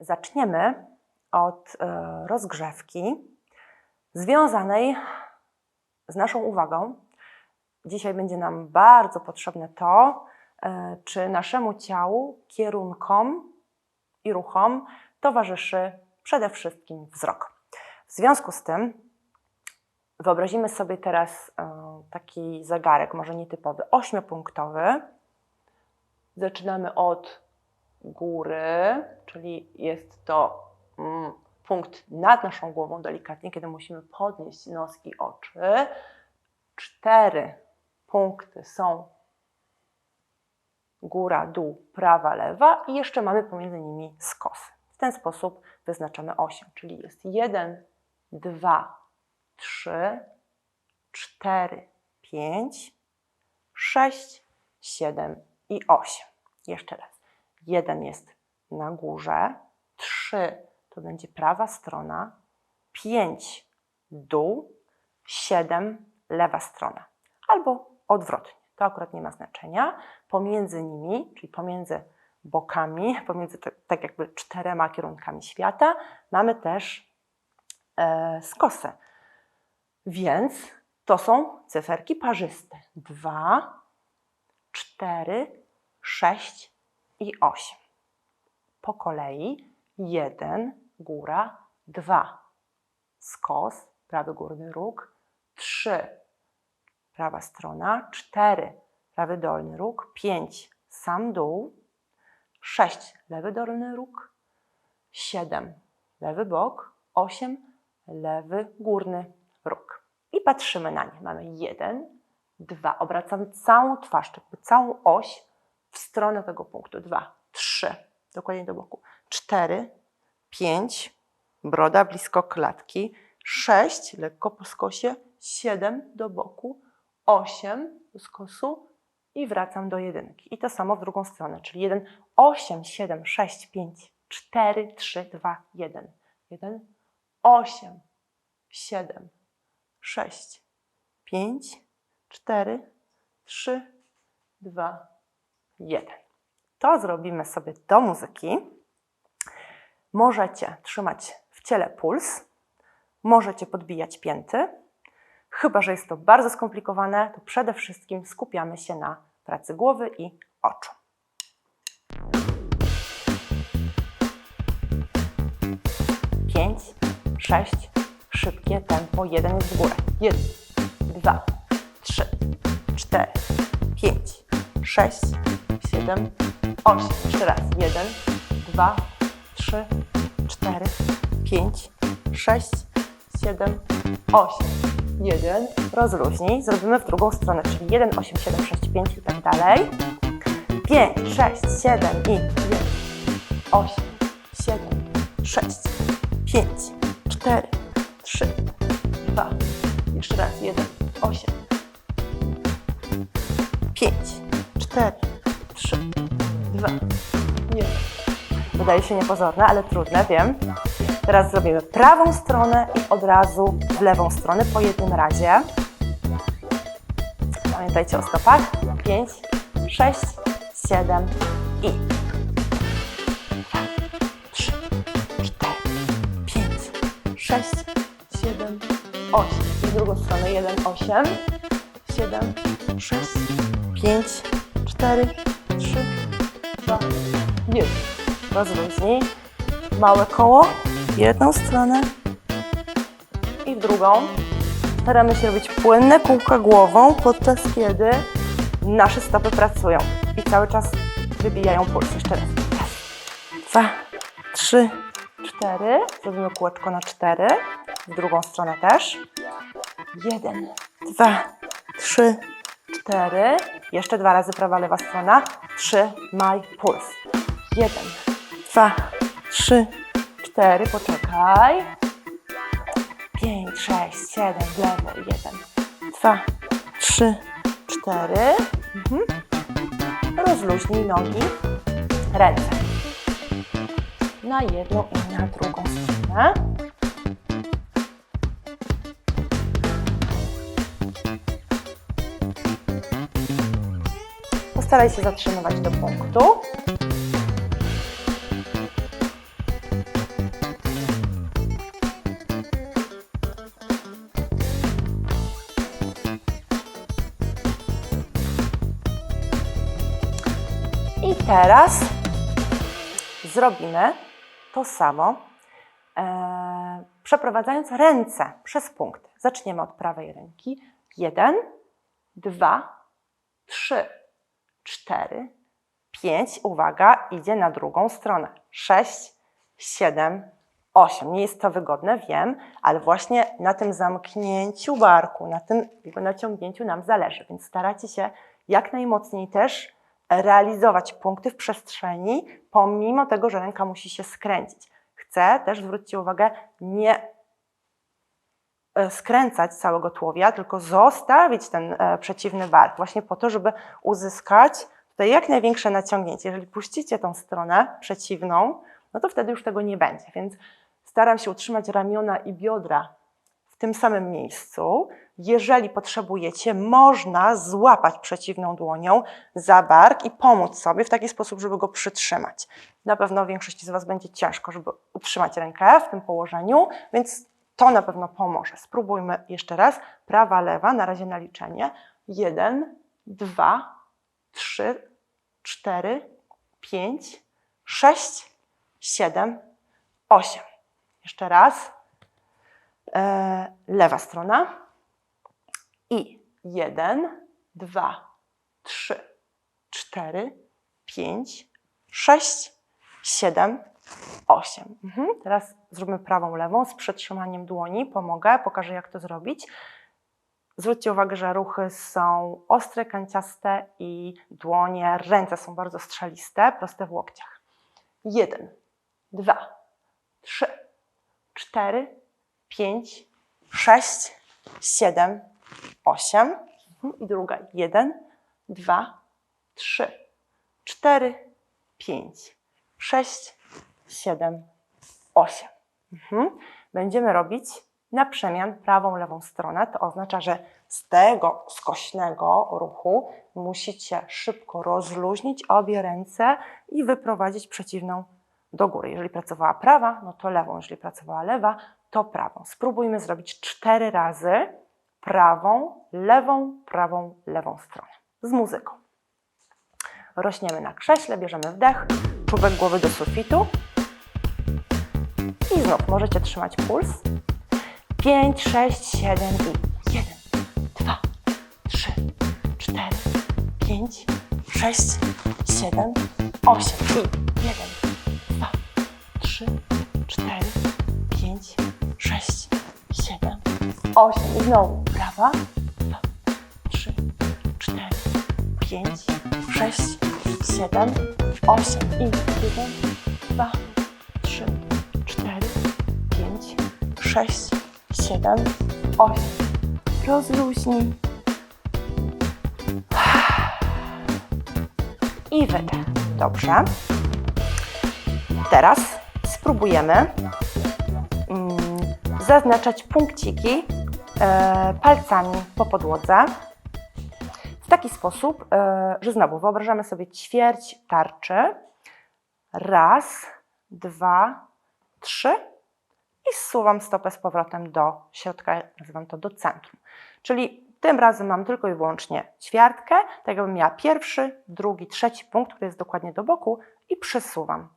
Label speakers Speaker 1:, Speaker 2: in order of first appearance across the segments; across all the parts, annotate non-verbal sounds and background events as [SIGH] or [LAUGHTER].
Speaker 1: Zaczniemy od e, rozgrzewki związanej z naszą uwagą. Dzisiaj będzie nam bardzo potrzebne to, e, czy naszemu ciału, kierunkom i ruchom towarzyszy przede wszystkim wzrok. W związku z tym wyobrazimy sobie teraz e, taki zegarek, może nietypowy, ośmiopunktowy. Zaczynamy od góry, czyli jest to mm, punkt nad naszą głową delikatnie, kiedy musimy podnieść nos i oczy. Cztery punkty są góra, dół, prawa, lewa i jeszcze mamy pomiędzy nimi skosy. W ten sposób wyznaczamy 8, czyli jest 1, 2, 3, 4, 5, 6, 7 i 8. Jeszcze raz. 1 jest na górze, 3 to będzie prawa strona, 5 dół, 7 lewa strona. Albo odwrotnie. To akurat nie ma znaczenia. Pomiędzy nimi, czyli pomiędzy bokami, [LAUGHS] pomiędzy te, tak jakby czterema kierunkami świata, mamy też e, skosę. Więc to są cyferki parzyste. 2, 4, 6 i 8. Po kolei 1, góra, 2, skos, prawy górny róg, 3, prawa strona, 4, prawy dolny róg, 5, sam dół, 6, lewy dolny róg, 7, lewy bok, 8, lewy górny róg. I patrzymy na nie. Mamy 1, 2, obracamy całą twarz, całą oś w stronę tego punktu. 2, 3, dokładnie do boku, 4, 5, broda blisko klatki, 6, lekko po skosie, 7 do boku, 8 do skosu i wracam do jedynki. I to samo w drugą stronę, czyli 1, 8, 7, 6, 5, 4, 3, 2, 1. 1, 8, 7, 6, 5, 4, 3, 2, 1. To zrobimy sobie do muzyki. Możecie trzymać w ciele puls, możecie podbijać pięty. Chyba, że jest to bardzo skomplikowane, to przede wszystkim skupiamy się na pracy głowy i oczu. Pięć, sześć, szybkie tempo, jeden jest w górę. Jeden, dwa, trzy, cztery, pięć, sześć, siedem, osiem. Jeszcze raz. Jeden, dwa, trzy, cztery, pięć, sześć, siedem, osiem. Jeden, rozluźnij. Zrobimy w drugą stronę, czyli jeden, osiem, siedem, sześć, pięć i tak dalej. Pięć, sześć, siedem i jeden, osiem, siedem, sześć, pięć, cztery, trzy, dwa, jeszcze raz, jeden, osiem, pięć, cztery, trzy, jeden. Wydaje się niepozorne, ale trudne, wiem. Teraz zrobimy prawą stronę i od razu w lewą stronę po jednym razie. Pamiętajcie o stopach. Pięć, sześć, siedem i dwa, trzy, cztery, pięć, sześć, siedem, osiem. I w drugą stronę jeden, osiem, siedem, sześć, pięć, cztery, trzy, dwa, jeden. Rozluźnij. Małe koło w jedną stronę i w drugą. Staramy się robić płynne kółka głową, podczas kiedy nasze stopy pracują i cały czas wybijają puls. Jeszcze raz. Raz, dwa, trzy, cztery. Zrobimy kółeczko na cztery. W drugą stronę też. Jeden, dwa, trzy, cztery. Jeszcze dwa razy prawa, lewa strona. Trzymaj puls. Jeden, dwa, trzy, cztery. Poczekaj. Pięć, sześć, siedem, w lewo. Jeden, dwa, trzy, cztery. Mhm. Rozluźnij nogi, ręce. Na jedną i na drugą stronę. staraj się zatrzymywać do punktu. I teraz zrobimy to samo, e, przeprowadzając ręce przez punkt. Zaczniemy od prawej ręki. Jeden, dwa, trzy, cztery, pięć. Uwaga, idzie na drugą stronę. Sześć, siedem, osiem. Nie jest to wygodne, wiem, ale właśnie na tym zamknięciu barku, na tym jego naciągnięciu nam zależy, więc staracie się jak najmocniej też realizować punkty w przestrzeni, pomimo tego, że ręka musi się skręcić. Chcę też, zwróćcie uwagę, nie skręcać całego tułowia, tylko zostawić ten e, przeciwny bark, właśnie po to, żeby uzyskać tutaj jak największe naciągnięcie. Jeżeli puścicie tą stronę przeciwną, no to wtedy już tego nie będzie, więc staram się utrzymać ramiona i biodra w tym samym miejscu. Jeżeli potrzebujecie, można złapać przeciwną dłonią za bark i pomóc sobie w taki sposób, żeby go przytrzymać. Na pewno większości z Was będzie ciężko, żeby utrzymać rękę w tym położeniu, więc to na pewno pomoże. Spróbujmy jeszcze raz. Prawa, lewa, na razie na liczenie. Jeden, dwa, trzy, cztery, pięć, sześć, siedem, osiem. Jeszcze raz. E, lewa strona. I jeden, dwa, trzy, cztery, pięć, sześć, siedem, osiem. Mhm. Teraz zróbmy prawą, lewą z przytrzymaniem dłoni. Pomogę, pokażę jak to zrobić. Zwróćcie uwagę, że ruchy są ostre, kanciaste i dłonie, ręce są bardzo strzeliste, proste w łokciach. Jeden, dwa, trzy, cztery, pięć, sześć, siedem, osiem. Mhm. I druga. Jeden, dwa, trzy, cztery, pięć, sześć, siedem, osiem. Mhm. Będziemy robić na przemian prawą, lewą stronę. To oznacza, że z tego skośnego ruchu musicie szybko rozluźnić obie ręce i wyprowadzić przeciwną do góry. Jeżeli pracowała prawa, no to lewą. Jeżeli pracowała lewa, to prawą. Spróbujmy zrobić cztery razy prawą, lewą, prawą, lewą stronę z muzyką. Rośniemy na krześle, bierzemy wdech, czubek głowy do sufitu i znów możecie trzymać puls. 5, 6, 7 i 1, 2, 3, 4, 5, 6, 7, 8 i 1, 2, 3, 4, 5, 6, 7, 8 i znowu prawa, 2, 3, 4, 5, 6, 7, 8 i 1, 2, 6, 7, 8. Rozluźnij. I wydech. Dobrze. Teraz spróbujemy mm, zaznaczać punkciki e, palcami po podłodze w taki sposób, e, że znowu wyobrażamy sobie ćwierć tarczy. Raz, dwa, trzy i zsuwam stopę z powrotem do środka, nazywam to do centrum. Czyli tym razem mam tylko i wyłącznie ćwiartkę, tak jakbym miała pierwszy, drugi, trzeci punkt, który jest dokładnie do boku i przesuwam.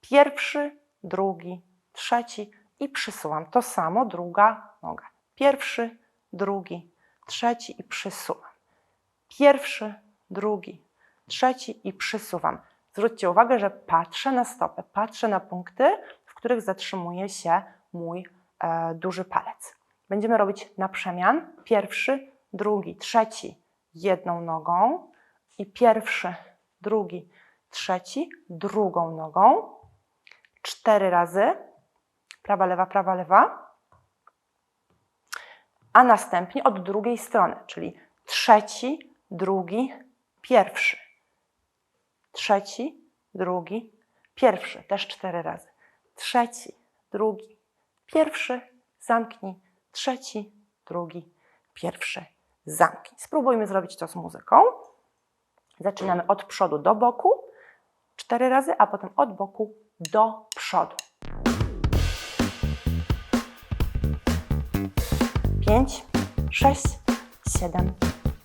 Speaker 1: Pierwszy, drugi, trzeci i przysuwam. To samo, druga noga. Pierwszy, drugi, trzeci i przysuwam. Pierwszy, drugi, trzeci i przysuwam. Zwróćcie uwagę, że patrzę na stopę, patrzę na punkty, w których zatrzymuje się mój e, duży palec. Będziemy robić na przemian. Pierwszy, drugi, trzeci jedną nogą i pierwszy, drugi, trzeci drugą nogą. Cztery razy. Prawa, lewa, prawa, lewa. A następnie od drugiej strony, czyli trzeci, drugi, pierwszy. Trzeci, drugi, pierwszy. Też cztery razy. Trzeci, drugi, pierwszy, zamknij. Trzeci, drugi, pierwszy, zamknij. Spróbujmy zrobić to z muzyką. Zaczynamy od przodu do boku, cztery razy, a potem od boku do przodu. Pięć, sześć, siedem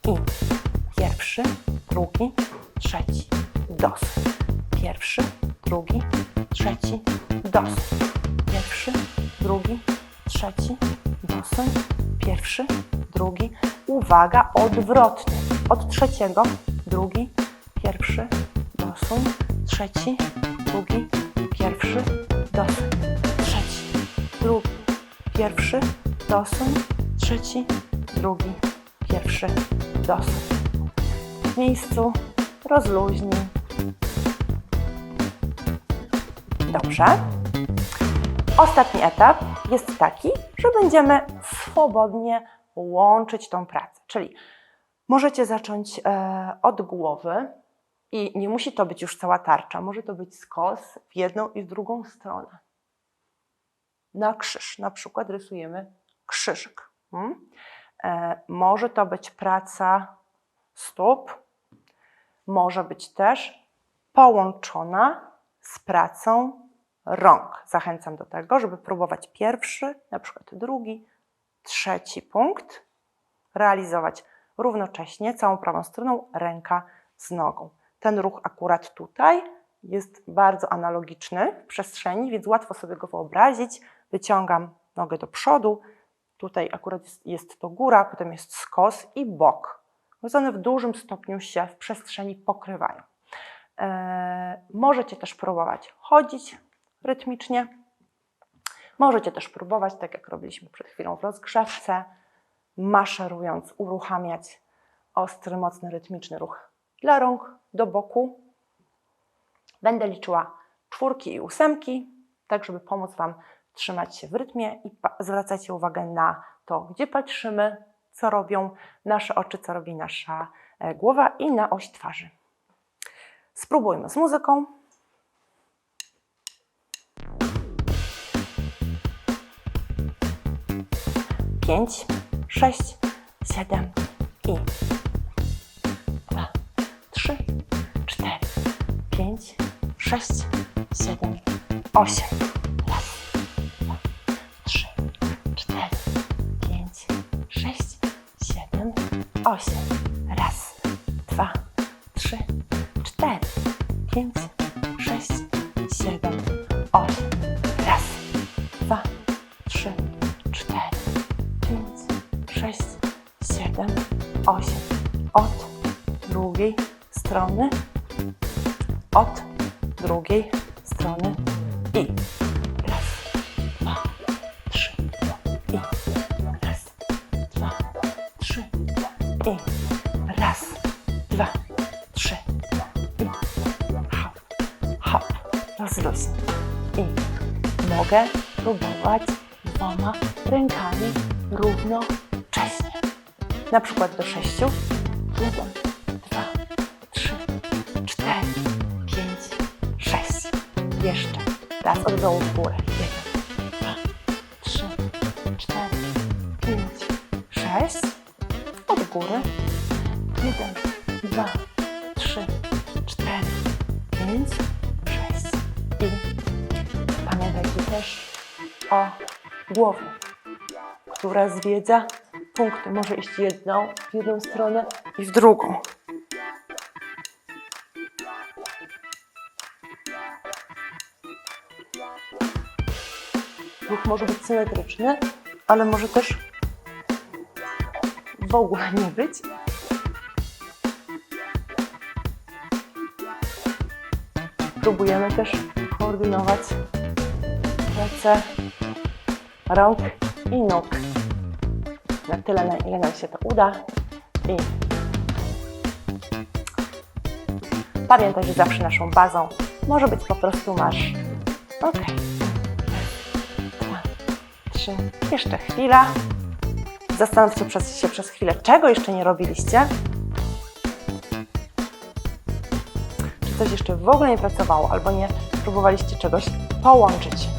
Speaker 1: i pierwszy, drugi, trzeci, dos. Pierwszy, drugi, trzeci, dos. Drugi, trzeci, dosuń. Pierwszy, drugi. Uwaga, odwrotnie. Od trzeciego, drugi, pierwszy, dosuń. Trzeci, drugi, pierwszy, dosuń. Trzeci, drugi, pierwszy, dosuń. Trzeci, drugi, pierwszy, dosuń. W miejscu rozluźnij. Dobrze. Ostatni etap jest taki, że będziemy swobodnie łączyć tą pracę. Czyli możecie zacząć e, od głowy i nie musi to być już cała tarcza, może to być skos w jedną i w drugą stronę. Na krzyż, na przykład rysujemy krzyżyk. Hmm? E, może to być praca stóp, może być też połączona z pracą rąk. Zachęcam do tego, żeby próbować pierwszy, na przykład drugi, trzeci punkt realizować równocześnie całą prawą stroną, ręka z nogą. Ten ruch akurat tutaj jest bardzo analogiczny w przestrzeni, więc łatwo sobie go wyobrazić. Wyciągam nogę do przodu, tutaj akurat jest, to góra, potem jest skos i bok. One w dużym stopniu się w przestrzeni pokrywają. Eee, możecie też próbować chodzić rytmicznie. Możecie też próbować, tak jak robiliśmy przed chwilą w rozgrzewce, maszerując, uruchamiać ostry, mocny, rytmiczny ruch dla rąk do boku. Będę liczyła czwórki i ósemki, tak żeby pomóc Wam trzymać się w rytmie i zwracajcie uwagę na to, gdzie patrzymy, co robią nasze oczy, co robi nasza e, głowa i na oś twarzy. Spróbujmy z muzyką. Pięć, sześć, siedem i dwa, trzy, cztery, pięć, sześć, siedem, osiem. Raz, dwa, trzy, cztery, pięć, sześć, siedem, osiem. Raz, dwa, trzy, cztery, pięć, i raz, dwa, trzy i hop, hop, rozluźnij. I mogę próbować dwoma rękami równocześnie. Na przykład do sześciu. Jeden, dwa, trzy, cztery, pięć, sześć. Jeszcze. Raz od dołu w górę. Jeden, dwa, trzy, cztery, pięć, sześć. Góry. Jeden, dwa, trzy, cztery, pięć, sześć. I pamiętajcie też o głowie, która zwiedza punkty. Może iść jedną, w jedną stronę i w drugą. Ruch może być symetryczny, ale może też w ogóle nie być. Próbujemy też koordynować pracę rąk i nóg na tyle, na ile nam się to uda. I pamiętaj, że zawsze naszą bazą może być po prostu masz. Ok. Dwa, trzy. Jeszcze chwila. Zastanówcie się przez chwilę, czego jeszcze nie robiliście. Czy coś jeszcze w ogóle nie pracowało, albo nie próbowaliście czegoś połączyć